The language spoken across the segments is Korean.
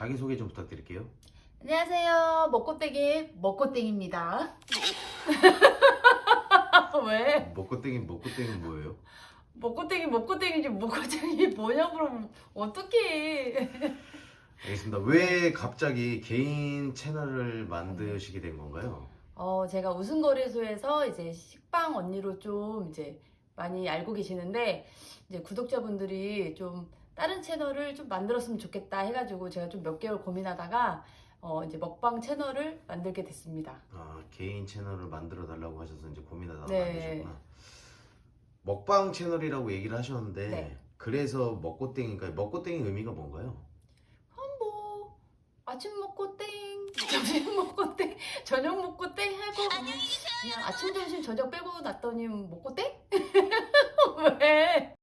자기소개 좀 부탁드릴게요. 안녕하세요. 먹고땡이 먹고땡입니다. 왜? 먹고땡이 먹고땡이 뭐예요? 먹고땡이 먹고땡이지 먹고땡이 뭐냐고 그러면 어떡해. 알겠습니다. 왜 갑자기 개인 채널을 만드시게 된 건가요? 어, 제가 우승거래소에서 이제 식빵 언니로 좀 이제 많이 알고 계시는데 이제 구독자분들이 좀 다른 채널을 좀 만들었으면 좋겠다 해가지고 제가 좀 몇 개월 고민하다가 어, 이제 먹방 채널을 만들게 됐습니다. 아, 개인 채널을 만들어 달라고 하셔서 이제 고민하다가 네. 만드셨구나. 먹방 채널이라고 얘기를 하셨는데 네. 그래서 먹고땡이니까 먹고땡이 의미가 뭔가요? 뭐 아침 먹고 땡, 점심 먹고 땡, 저녁 먹고 땡 하고 그냥 아침, 점심, 저녁 빼고 놨더니 먹고 땡? 왜?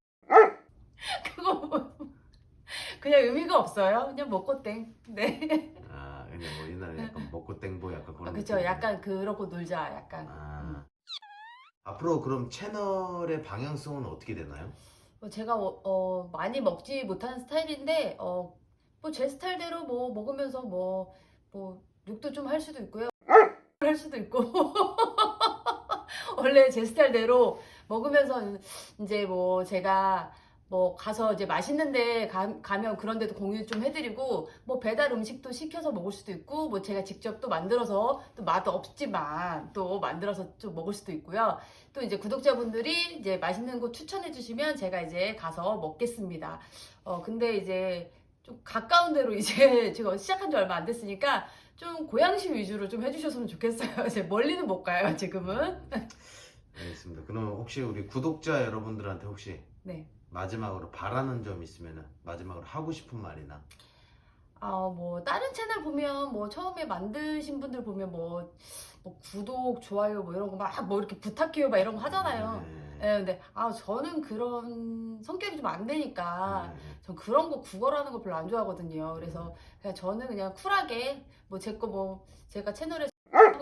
그거 뭐- 그냥 의미가 없어요. 그냥 먹고 땡. 네. 아, 그냥 뭐 옛날에 약간 먹고 땡보 약간 그런 그렇죠. 느낌. 약간 그러고 놀자. 약간. 아. 앞으로 그럼 채널의 방향성은 어떻게 되나요? 뭐 제가 어, 어, 많이 먹지 못하는 스타일인데 어, 뭐 제 스타일대로 뭐 먹으면서 뭐, 뭐 욕도 좀 할 수도 있고요. 할 수도 있고. 원래 제 스타일대로 먹으면서 이제 뭐 제가 뭐 가서 이제 맛있는 데 가, 가면 그런 데도 공유 좀 해드리고 뭐 배달 음식도 시켜서 먹을 수도 있고 뭐 제가 직접 또 만들어서 또 맛 없지만 또 만들어서 좀 먹을 수도 있고요. 또 이제 구독자분들이 이제 맛있는 곳 추천해 주시면 제가 이제 가서 먹겠습니다. 어, 근데 이제 좀 가까운 데로 이제 제가 시작한 지 얼마 안 됐으니까 좀 고양시 위주로 좀 해주셨으면 좋겠어요. 이제 멀리는 못 가요, 지금은. 알겠습니다. 그럼 혹시 우리 구독자 여러분들한테 혹시 네. 마지막으로 바라는 점 있으면 마지막으로 하고 싶은 말이나 아, 뭐, 다른 채널 보면, 뭐, 처음에 만드신 분들 보면, 뭐, 뭐 구독, 좋아요, 뭐, 이런 거 막, 뭐, 이렇게 부탁해요, 막 이런 거 하잖아요. 네. 예, 근데, 아, 저는 그런 성격이 좀 안 되니까, 네. 전 그런 거 구걸하는 거 별로 안 좋아하거든요. 그래서 그냥 저는 그냥 쿨하게 뭐 제 거 뭐 제가 채널에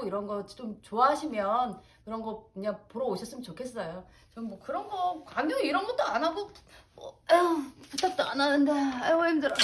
이런 거 좀 좋아하시면 그런 거 그냥 보러 오셨으면 좋겠어요. 전 뭐 그런 거 강요 이런 것도 안 하고 뭐 아유, 부탁도 안 하는데 아유 힘들어.